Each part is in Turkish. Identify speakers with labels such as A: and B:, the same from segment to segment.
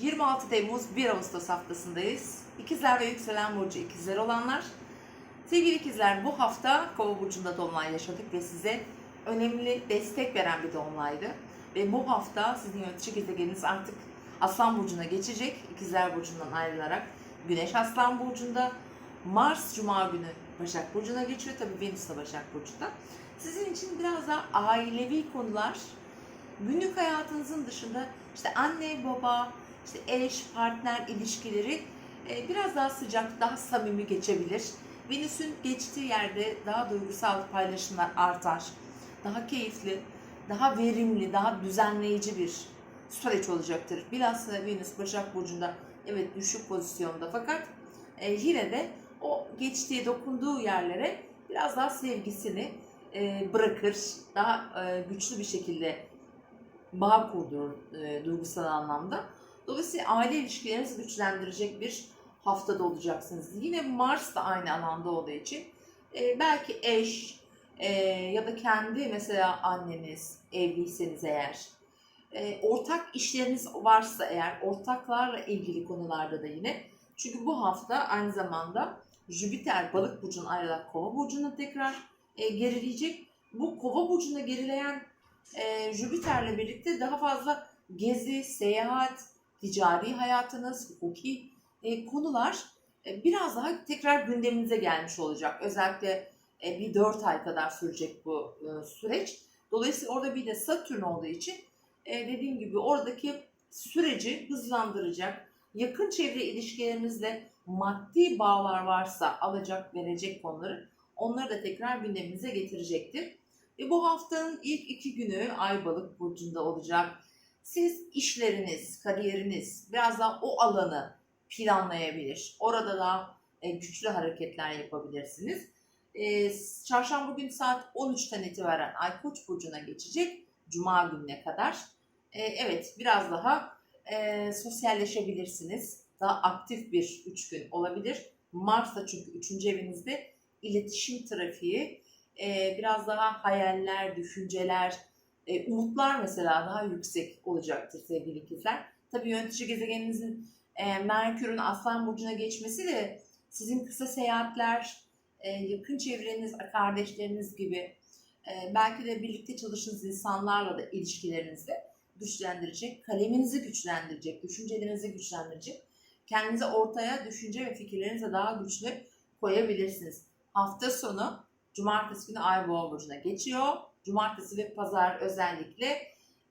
A: 26 Temmuz 1 Ağustos haftasındayız. İkizler ve yükselen burcu ikizler olanlar. Sevgili ikizler bu hafta Kova burcunda dolunay yaşadık ve size önemli destek veren bir dolunaydı. Ve bu hafta sizin yönetici gezegeniniz artık Aslan burcuna geçecek. İkizler burcundan ayrılarak Güneş Aslan burcunda, Mars Cuma günü Başak burcuna geçiyor. Tabii Venüs de Başak burcunda. Sizin için biraz daha ailevi konular, günlük hayatınızın dışında işte anne, baba, işte eş, partner ilişkileri e, biraz daha sıcak, daha samimi geçebilir. Venüs'ün geçtiği yerde daha duygusal paylaşımlar artar. Daha keyifli, daha verimli, daha düzenleyici bir süreç olacaktır. Bilhassa Venüs Başak Burcu'nda evet düşük pozisyonda fakat e, yine de o geçtiği, dokunduğu yerlere biraz daha sevgisini e, bırakır. Daha e, güçlü bir şekilde bağ kurdurur e, duygusal anlamda. Dolayısıyla aile ilişkilerinizi güçlendirecek bir haftada olacaksınız. Yine Mars da aynı alanda olduğu için e, belki eş e, ya da kendi mesela anneniz evliyseniz eğer e, ortak işleriniz varsa eğer ortaklarla ilgili konularda da yine çünkü bu hafta aynı zamanda Jüpiter balık burcunun ayrılarak kova burcuna tekrar e, gerileyecek. Bu kova burcuna gerileyen e, Jüpiter'le birlikte daha fazla gezi, seyahat, ticari hayatınız, hukuki e, konular e, biraz daha tekrar gündeminize gelmiş olacak. Özellikle e, bir 4 ay kadar sürecek bu e, süreç. Dolayısıyla orada bir de Satürn olduğu için e, dediğim gibi oradaki süreci hızlandıracak. Yakın çevre ilişkilerinizle maddi bağlar varsa alacak verecek konuları onları da tekrar gündeminize getirecektir. Ve bu haftanın ilk iki günü Ay Balık burcunda olacak. Siz işleriniz, kariyeriniz biraz daha o alanı planlayabilir. Orada da e, güçlü hareketler yapabilirsiniz. E, çarşamba günü saat 13'ten itibaren Ay Koç burcuna geçecek. Cuma gününe kadar. E, evet biraz daha sosyalleşebilirsiniz. Daha aktif bir üç gün olabilir. Mars da çünkü üçüncü evinizde iletişim trafiği, biraz daha hayaller, düşünceler, e, umutlar mesela daha yüksek olacaktır sevgili ikizler. Tabii yönetici gezegeninizin e, Merkür'ün Aslan Burcu'na geçmesi de sizin kısa seyahatler, e, yakın çevreniz, kardeşleriniz gibi e, belki de birlikte çalıştığınız insanlarla da ilişkilerinizde güçlendirecek, kaleminizi güçlendirecek, düşüncelerinizi güçlendirecek. Kendinize ortaya düşünce ve fikirlerinizi daha güçlü koyabilirsiniz. Hafta sonu Cumartesi günü Ay Boğa burcuna geçiyor. Cumartesi ve pazar özellikle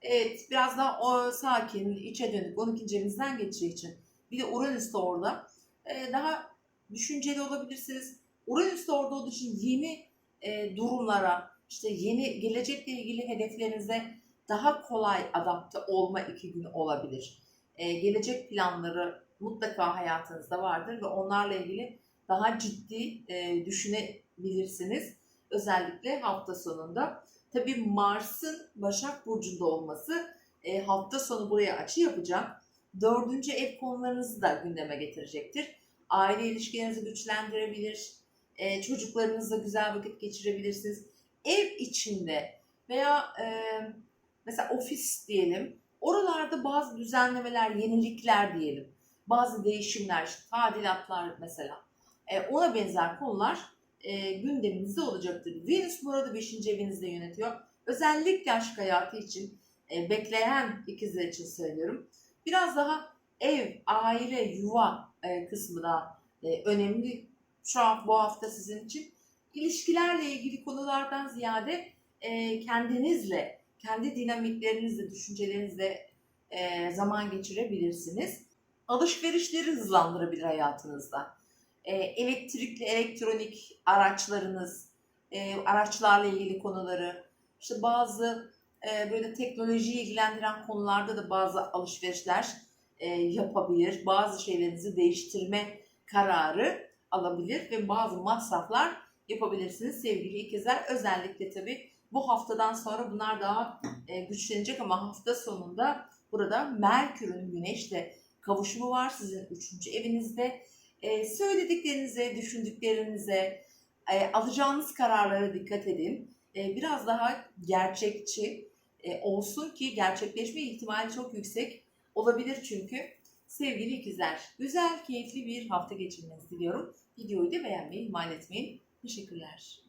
A: evet biraz daha o sakin, içe dönük 12. evinizden geçeceği için. Bir de Uranüs de orada. Ee, daha düşünceli olabilirsiniz. Uranüs de orada olduğu için yeni e, durumlara, işte yeni gelecekle ilgili hedeflerinize daha kolay adapte olma iki gün olabilir. Ee, gelecek planları mutlaka hayatınızda vardır ve onlarla ilgili daha ciddi e, düşünebilirsiniz. Özellikle hafta sonunda. Tabii Mars'ın Başak Burcu'nda olması e, hafta sonu buraya açı yapacak. Dördüncü ev konularınızı da gündeme getirecektir. Aile ilişkilerinizi güçlendirebilir. E, çocuklarınızla güzel vakit geçirebilirsiniz. Ev içinde veya e, mesela ofis diyelim. Oralarda bazı düzenlemeler, yenilikler diyelim. Bazı değişimler, tadilatlar mesela. E, ona benzer konular e, gündeminizde olacaktır. Venüs burada 5. evinizde yönetiyor. Özellikle aşk hayatı için e, bekleyen ikizler için söylüyorum. Biraz daha ev, aile, yuva e, kısmı da e, önemli şu an bu hafta sizin için. İlişkilerle ilgili konulardan ziyade e, kendinizle, kendi dinamiklerinizle, düşüncelerinizle e, zaman geçirebilirsiniz. Alışverişleri hızlandırabilir hayatınızda e, elektrikli, elektronik araçlarınız, e, araçlarla ilgili konuları, işte bazı e, böyle teknolojiyi ilgilendiren konularda da bazı alışverişler e, yapabilir. Bazı şeylerinizi değiştirme kararı alabilir ve bazı masraflar yapabilirsiniz sevgili ikizler. Özellikle tabii bu haftadan sonra bunlar daha e, güçlenecek ama hafta sonunda burada Merkür'ün Güneş'le kavuşumu var sizin üçüncü evinizde e, söylediklerinize, düşündüklerinize, e, alacağınız kararlara dikkat edin. E, biraz daha gerçekçi e, olsun ki gerçekleşme ihtimali çok yüksek olabilir çünkü Sevgili ikizler, güzel, keyifli bir hafta geçirmenizi diliyorum. Videoyu da beğenmeyi ihmal etmeyin. Teşekkürler.